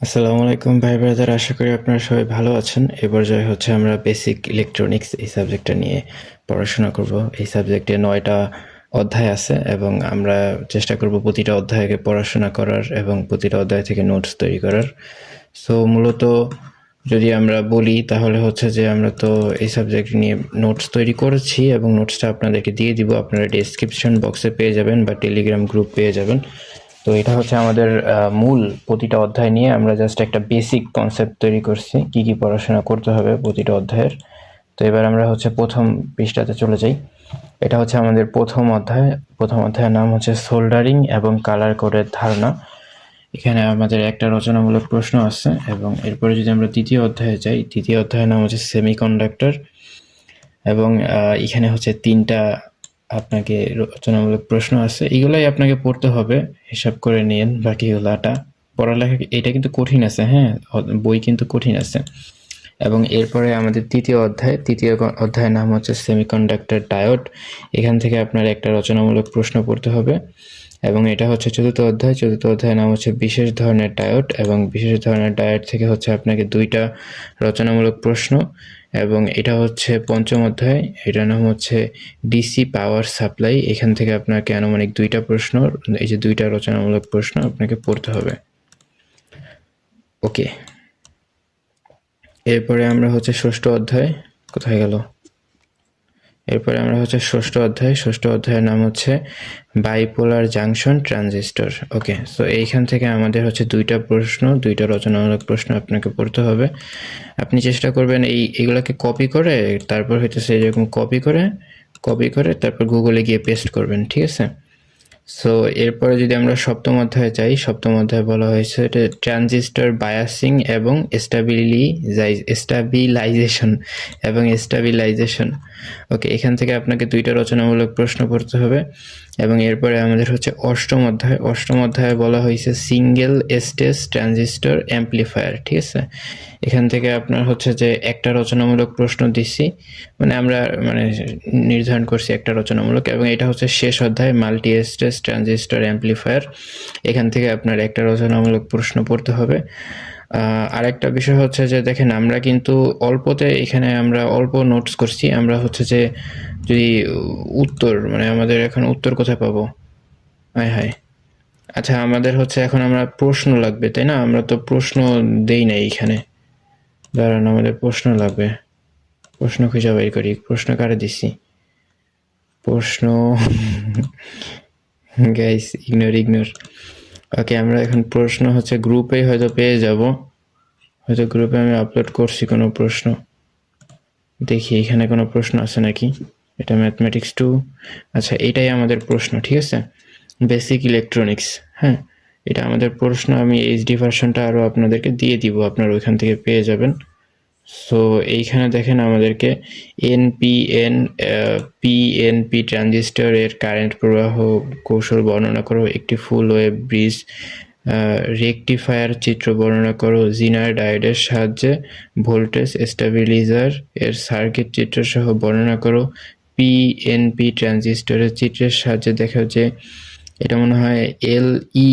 আসসালামু আলাইকুম, ভাই ব্রাদার, আশা করি আপনারা সবাই ভালো আছেন। এ পর্যায়ে হচ্ছে আমরা বেসিক ইলেকট্রনিক্স এই সাবজেক্টটা নিয়ে পড়াশোনা করব। এই সাবজেক্টে নয়টা অধ্যায় আছে এবং আমরা চেষ্টা করব প্রতিটা অধ্যায়কে পড়াশোনা করার এবং প্রতিটা অধ্যায় থেকে নোটস তৈরি করার। সো মূলত যদি আমরা বলি, তাহলে হচ্ছে যে আমরা তো এই সাবজেক্ট নিয়ে নোটস তৈরি করেছি এবং নোটসটা আপনাদেরকে দিয়ে দিব। আপনারা ডেসক্রিপশন বক্সে পেয়ে যাবেন বা টেলিগ্রাম গ্রুপ পেয়ে যাবেন। তো এটা হচ্ছে আমাদের মূল প্রতিটা অধ্যায় নিয়ে আমরা জাস্ট একটা বেসিক কনসেপ্ট তৈরি করছি, কি কি পড়াশোনা করতে হবে প্রতিটা অধ্যায়ের। তো এবার আমরা হচ্ছে প্রথম পৃষ্ঠাতে চলে যাই। এটা হচ্ছে আমাদের প্রথম অধ্যায়। প্রথম অধ্যায়ের নাম হচ্ছে সোল্ডারিং এবং কালার কোডের ধারণা। এখানে আমাদের একটা রচনামূলক প্রশ্ন আছে এবং এরপরে যদি আমরা তৃতীয় অধ্যায়ে যাই, তৃতীয় অধ্যায়ের নাম হচ্ছে সেমিকন্ডাক্টর এবং এখানে হচ্ছে তিনটা আপনাকে রচনামূলক প্রশ্ন আছে, এগুলাই আপনাকে পড়তে হবে। হিসাব করে নিন বাকিগুলাটা পড়ালেখা এটা কিন্তু কঠিন আছে হ্যাঁ? বই কিন্তু কঠিন আছে। এবং এরপরে আমাদের তৃতীয় অধ্যায়, তৃতীয় অধ্যায়ের নাম হচ্ছে সেমিকন্ডাক্টর ডায়োড। এখান থেকে আপনার একটা রচনামূলক প্রশ্ন পড়তে হবে। এবং এটা হচ্ছে চতুর্থ অধ্যায়, চতুর্থ অধ্যায়ের নাম হচ্ছে বিশেষ ধরনের ডায়োড। এবং বিশেষ ধরনের ডায়োড থেকে হচ্ছে আপনাকে দুইটা রচনামূলক প্রশ্ন এবং এটা হচ্ছে পঞ্চম অধ্যায়। এটার নাম হচ্ছে ডিসি পাওয়ার সাপ্লাই এখান থেকে আপনাকে আনুমানিক দুইটা প্রশ্ন, এই যে দুইটা রচনামূলক প্রশ্ন আপনাকে পড়তে হবে। ওকে এরপরে আমরা হচ্ছে ষষ্ঠ অধ্যায়। কোথায় গেল? এরপরে আমরা হচ্ছে ষষ্ঠ অধ্যায়। ষষ্ঠ অধ্যায়ের নাম হচ্ছে bipolar junction transistor okay so এইখান থেকে আমাদের হচ্ছে দুইটা প্রশ্ন, দুইটা রচনামূলক প্রশ্ন আপনাকে পড়তে হবে। আপনি চেষ্টা করবেন এই, এগুলোকে কপি করে, তারপর হইতেছে এরকম কপি করে কপি করে, তারপর গুগলে গিয়ে পেস্ট করবেন, ঠিক আছে? সো এরপরে যদি আমরা সপ্তম অধ্যায়ে চাই সপ্তম অধ্যায়ে বলা হয়েছে এটা ট্রানজিস্টর বায়াসিং এবং স্টাবিলি স্টাবিলাইজেশন এবং স্টাবিলাইজেশন ওকে এখান থেকে আপনাকে দুইটা রচনামূলক প্রশ্ন করতে হবে। এবং এরপরে আমাদের হচ্ছে অষ্টম অধ্যায়। অষ্টম অধ্যায়ে বলা হয়েছে সিঙ্গেল স্টেজ ট্রানজিস্টর অ্যাম্পলিফায়ার ঠিক আছে? এখান থেকে আপনার হচ্ছে যে একটা রচনামূলক প্রশ্ন দিচ্ছি। মানে আমরা মানে নির্ধারণ করছি একটা রচনামূলক এবং এটা হচ্ছে শেষ অধ্যায় মাল্টি স্টেজ ট্রানজিস্টর অ্যাম্পলিফায়ার এখান থেকে আপনার একটা রচনামূলক প্রশ্ন পড়তে হবে। আরেকটা বিষয় হচ্ছে যে, দেখেন, আমরা কিন্তু অল্পতে এখানে আমরা অল্প নোটস করছি। আমরা হচ্ছে যে, যদি উত্তর মানে আমাদের এখন উত্তর কোথায় পাবো? হায় হায়। আচ্ছা আমাদের হচ্ছে এখন আমরা প্রশ্ন লাগবে, তাই না? আমরা তো প্রশ্ন দেই না এইখানে দাঁড়ান, আমাদের প্রশ্ন লাগবে। প্রশ্ন খুঁজে বের করি। প্রশ্ন কারে দিছি? প্রশ্ন গাইস ইগনোর ইগনোর ওকে আমরা এখন প্রশ্ন হচ্ছে গ্রুপে হয়তো পেয়ে যাব। হয়তো গ্রুপে আমি আপলোড করছি কোনো প্রশ্ন। দেখি, এখানে কোনো প্রশ্ন আছে নাকি? এটা ম্যাথমেটিক্স টু আচ্ছা এটাই আমাদের প্রশ্ন, ঠিক আছে? বেসিক ইলেকট্রনিক্স হ্যাঁ? এটা আমাদের প্রশ্ন, আমি এইচডি ভার্সনটা আরও আপনাদেরকে দিয়ে দিব, আপনারা ওইখান থেকে পেয়ে যাবেন। সো এইখানে দেখেন আমাদেরকে এনপিএন পিএনপি ট্রানজিস্টর এর কারেন্ট প্রবাহ কৌশল বর্ণনা করো, একটি ফুল ওয়েভ ব্রিজ রেকটিফায়ার চিত্র বর্ণনা করো জিনার ডায়োডের সাহায্যে ভোল্টেজ স্টেবিলাইজার এর সার্কিট চিত্র সহ বর্ণনা করো পিএনপি ট্রানজিস্টরের চিত্রের সাহায্যে দেখা যে এটা মনে হয় L E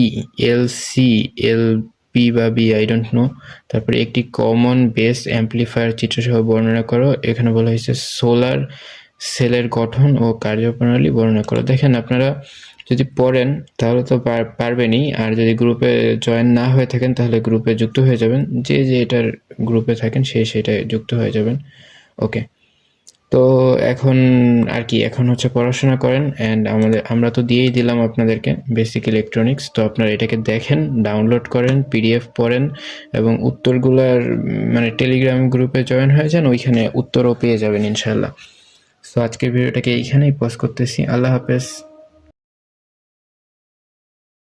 L C L P বা বি আই ডোন্ট নো তারপরে একটি কমন বেস অ্যাম্পলিফায়ার চিত্রসহ বর্ণনা করো। এখানে বলা হয়েছে সোলার সেলের গঠন ও কার্যপ্রণালী বর্ণনা করো। দেখেন আপনারা যদি পড়েন, তাহলে তো পার- পারবেনই। আর যদি গ্রুপে জয়েন না হয়ে থাকেন, তাহলে গ্রুপে যুক্ত হয়ে যাবেন। যে যে এটার গ্রুপে থাকেন সেই সেটায় যুক্ত হয়ে যাবেন। ওকে তো এখন আর কি, এখন হচ্ছে পড়াশোনা করেন অ্যান্ড আমাদের, আমরা তো দিয়েই দিলাম আপনাদেরকে বেসিক ইলেকট্রনিক্স তো আপনারা এটাকে দেখেন ডাউনলোড করেন পিডিএফ পড়েন এবং উত্তরগুলার মানে টেলিগ্রাম গ্রুপে জয়েন হয়ে যান, ওইখানে উত্তরও পেয়ে যাবেন ইনশাল্লাহ সো আজকের ভিডিওটাকে এইখানেই পজ করতেছি, আল্লাহ হাফেজ।